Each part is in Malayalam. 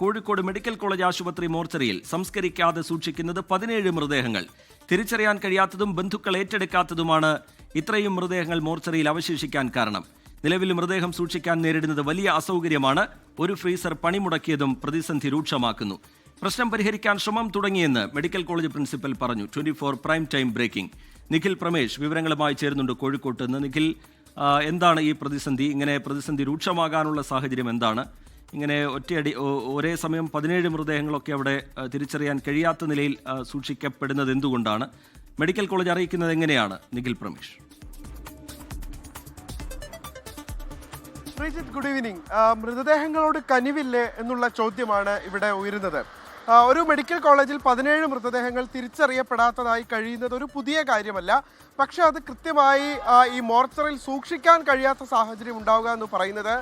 കോഴിക്കോട് മെഡിക്കൽ കോളേജ് ആശുപത്രി മോർച്ചറിയിൽ സംസ്കരിക്കാതെ സൂക്ഷിക്കുന്നത് പതിനേഴ് മൃതദേഹങ്ങൾ. തിരിച്ചറിയാൻ കഴിയാത്തതും ബന്ധുക്കൾ ഏറ്റെടുക്കാത്തതുമാണ് ഇത്രയും മൃതദേഹങ്ങൾ മോർച്ചറിയിൽ അവശേഷിക്കാൻ കാരണം. നിലവിൽ മൃതദേഹം സൂക്ഷിക്കാൻ നേരിടുന്നത് വലിയ അസൗകര്യമാണ്. ഒരു ഫ്രീസർ പണിമുടക്കിയതും പ്രതിസന്ധി രൂക്ഷമാക്കുന്നു. പ്രശ്നം പരിഹരിക്കാൻ ശ്രമം തുടങ്ങിയെന്ന് മെഡിക്കൽ കോളേജ് പ്രിൻസിപ്പൽ പറഞ്ഞു. Twenty four prime time breaking. Nikhil Pramesh വിവരങ്ങളുമായി ചേരുന്നുണ്ട് കോഴിക്കോട്ട് നിന്ന്. നിഖിൽ എന്താണ് ഈ പ്രതിസന്ധി? ഇങ്ങനെ പ്രതിസന്ധി രൂക്ഷമാകാനുള്ള സാഹചര്യം എന്താണ്? ഇങ്ങനെ ഒറ്റയടി ഒരേ സമയം പതിനേഴ് മൃതദേഹങ്ങളൊക്കെ അവിടെ തിരിച്ചറിയാൻ കഴിയാത്ത നിലയിൽ സൂക്ഷിക്കപ്പെടുന്നത് എന്തുകൊണ്ടാണ്? മെഡിക്കൽ കോളേജ് അറിയിക്കുന്നത് എങ്ങനെയാണ്? നിഖിൽ പ്രമേഷ്. Good evening. മൃതദേഹങ്ങളോട് കനിവില്ലേ എന്നുള്ള ചോദ്യമാണ് ഇവിടെ ഉയരുന്നത്. ഒരു മെഡിക്കൽ കോളേജിൽ പതിനേഴ് മൃതദേഹങ്ങൾ തിരിച്ചറിയപ്പെടാത്തതായി കഴിയുന്നത് ഒരു പുതിയ കാര്യമല്ല. പക്ഷെ അത് കൃത്യമായി ഈ മോർച്ചറിൽ സൂക്ഷിക്കാൻ കഴിയാത്ത സാഹചര്യം ഉണ്ടാവുക എന്ന് പറയുന്നത്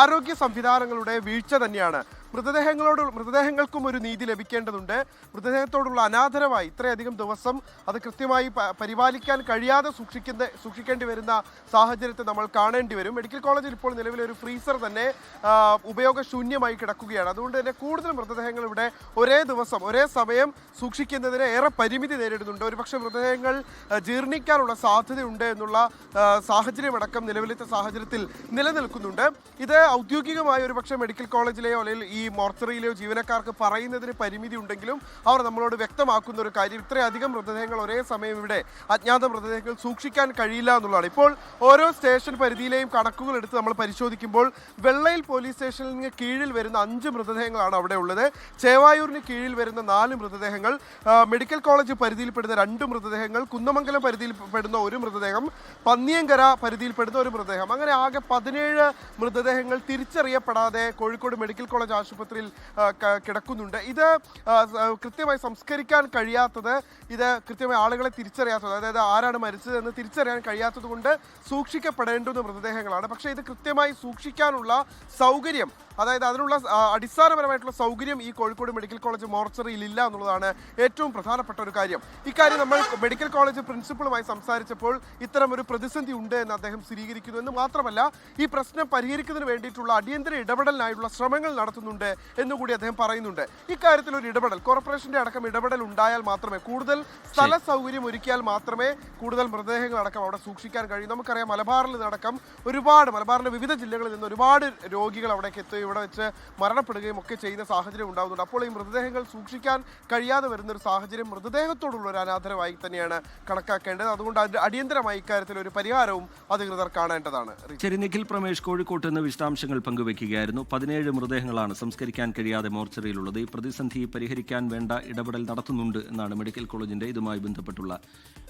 ആരോഗ്യ സംവിധാനങ്ങളുടെ വീഴ്ച തന്നെയാണ്. മൃതദേഹങ്ങളോട് മൃതദേഹങ്ങൾക്കും ഒരു നീതി ലഭിക്കേണ്ടതുണ്ട്. മൃതദേഹത്തോടുള്ള അനാദരമായി ഇത്രയധികം ദിവസം അത് കൃത്യമായി പരിപാലിക്കാൻ കഴിയാതെ സൂക്ഷിക്കുന്ന സൂക്ഷിക്കേണ്ടി വരുന്ന സാഹചര്യത്തെ നമ്മൾ കാണേണ്ടി വരും. മെഡിക്കൽ കോളേജിൽ ഇപ്പോൾ നിലവിലെ ഒരു ഫ്രീസർ തന്നെ ഉപയോഗശൂന്യമായി കിടക്കുകയാണ്. അതുകൊണ്ട് തന്നെ കൂടുതൽ മൃതദേഹങ്ങൾ ഇവിടെ ഒരേ ദിവസം ഒരേ സമയം സൂക്ഷിക്കുന്നതിന് ഏറെ പരിമിതി നേരിടുന്നുണ്ട്. ഒരുപക്ഷെ മൃതദേഹങ്ങൾ ജീർണിക്കാനുള്ള സാധ്യതയുണ്ട് എന്നുള്ള സാഹചര്യമടക്കം നിലവിലത്തെ സാഹചര്യത്തിൽ നിലനിൽക്കുന്നുണ്ട്. ഇത് ഔദ്യോഗികമായ ഒരു പക്ഷേ മെഡിക്കൽ കോളേജിലെയോ അല്ലെങ്കിൽ ഈ മോർച്ചറിയിലെയോ ജീവനക്കാർക്ക് പറയുന്നതിന് പരിമിതി ഉണ്ടെങ്കിലും അവർ നമ്മളോട് വ്യക്തമാക്കുന്ന ഒരു കാര്യം ഇത്രയധികം മൃതദേഹങ്ങൾ ഒരേ സമയം ഇവിടെ അജ്ഞാത മൃതദേഹങ്ങൾ സൂക്ഷിക്കാൻ കഴിയില്ല എന്നുള്ളതാണ്. ഇപ്പോൾ ഓരോ സ്റ്റേഷൻ പരിധിയിലെയും കണക്കുകൾ എടുത്ത് നമ്മൾ പരിശോധിക്കുമ്പോൾ വെള്ളയിൽ പോലീസ് സ്റ്റേഷനിന് കീഴിൽ വരുന്ന അഞ്ച് മൃതദേഹങ്ങളാണ് അവിടെ ഉള്ളത്. ചേവായൂരിന് കീഴിൽ വരുന്ന നാല് മൃതദേഹങ്ങൾ മെഡിക്കൽ കോളേജ് പരിധിയിൽപ്പെടുന്ന രണ്ട് മൃതദേഹങ്ങൾ കുന്നമംഗലം പരിധിയിൽപ്പെടുന്ന ഒരു മൃതദേഹം പന്നിയങ്കര പരിധിയിൽപ്പെടുന്ന ഒരു മൃതദേഹം. അങ്ങനെ ആകെ പതിനേഴ് മൃതദേഹങ്ങൾ തിരിച്ചറിയപ്പെടാതെ കോഴിക്കോട് മെഡിക്കൽ കോളേജ് ആശുപത്രിയിൽ കിടക്കുന്നുണ്ട്. ഇത് കൃത്യമായി സംസ്കരിക്കാൻ കഴിയാത്തത് ഇത് കൃത്യമായി ആളുകളെ തിരിച്ചറിയാത്തത് അതായത് ആരാണ് മരിച്ചതെന്ന് തിരിച്ചറിയാൻ കഴിയാത്തത് കൊണ്ട് സൂക്ഷിക്കപ്പെടേണ്ടുന്ന മൃതദേഹങ്ങളാണ്. പക്ഷേ ഇത് കൃത്യമായി സൂക്ഷിക്കാനുള്ള സൗകര്യം അതായത് അതിനുള്ള അടിസ്ഥാനപരമായിട്ടുള്ള സൗകര്യം ഈ കോഴിക്കോട് മെഡിക്കൽ കോളേജ് മോർച്ചറിയിൽ ഇല്ല എന്നുള്ളതാണ് ഏറ്റവും പ്രധാനപ്പെട്ട ഒരു കാര്യം. ഇക്കാര്യം നമ്മൾ മെഡിക്കൽ കോളേജ് പ്രിൻസിപ്പളുമായി സംസാരിച്ചപ്പോൾ ഇത്തരം ഒരു പ്രതിസന്ധി ഉണ്ട് എന്ന് അദ്ദേഹം സ്ഥിരീകരിക്കുന്നു. എന്ന് മാത്രമല്ല ഈ പ്രശ്നം പരിഹരിക്കുന്നതിന് വേണ്ടിയിട്ടുള്ള അടിയന്തര ഇടപെടലിനായുള്ള ശ്രമങ്ങൾ നടത്തുന്നുണ്ട് എന്നുകൂടി അദ്ദേഹം പറയുന്നുണ്ട്. ഇക്കാര്യത്തിൽ ഒരു ഇടപെടൽ കോർപ്പറേഷന്റെ അടക്കം ഇടപെടൽ ഉണ്ടായാൽ മാത്രമേ കൂടുതൽ സ്ഥല സൗകര്യം ഒരുക്കിയാൽ മാത്രമേ കൂടുതൽ മൃതദേഹങ്ങൾ അടക്കം അവിടെ സൂക്ഷിക്കാൻ കഴിയൂ. നമുക്കറിയാം മലബാറിൽ നിന്നടക്കം ഒരുപാട് മലബാറിന്റെ വിവിധ ജില്ലകളിൽ നിന്ന് ഒരുപാട് രോഗികൾ അവിടേക്ക് എത്തുകയും ഇവിടെ വെച്ച് മരണപ്പെടുകയും ഒക്കെ ചെയ്യുന്ന സാഹചര്യം ഉണ്ടാകുന്നുണ്ട് അപ്പോൾ ഈ മൃതദേഹങ്ങൾ സൂക്ഷിക്കാൻ കഴിയാതെ വരുന്ന ഒരു സാഹചര്യം മൃതദേഹത്തോടുള്ള ഒരു അനാദരമായി തന്നെയാണ് കണക്കാക്കേണ്ടത്. അതുകൊണ്ട് അടിയന്തരമായി ഇക്കാര്യത്തിൽ ഒരു പരിഹാരവും അധികൃതർ കാണേണ്ടതാണ്. ശരി നിഖിൽ പ്രമേഷ് കോഴിക്കോട്ട് നിന്ന് വിശദാംശങ്ങൾ പങ്കുവയ്ക്കുകയായിരുന്നു. പതിനേഴ് മൃതദേഹങ്ങളാണ് സംസ്കരിക്കാൻ കഴിയാതെ മോർച്ചറിയിലുള്ളത്. ഈ പ്രതിസന്ധി പരിഹരിക്കാൻ വേണ്ട ഇടപെടൽ നടത്തുന്നുണ്ട് എന്നാണ് മെഡിക്കൽ കോളേജിന്റെ ഇതുമായി ബന്ധപ്പെട്ടുള്ള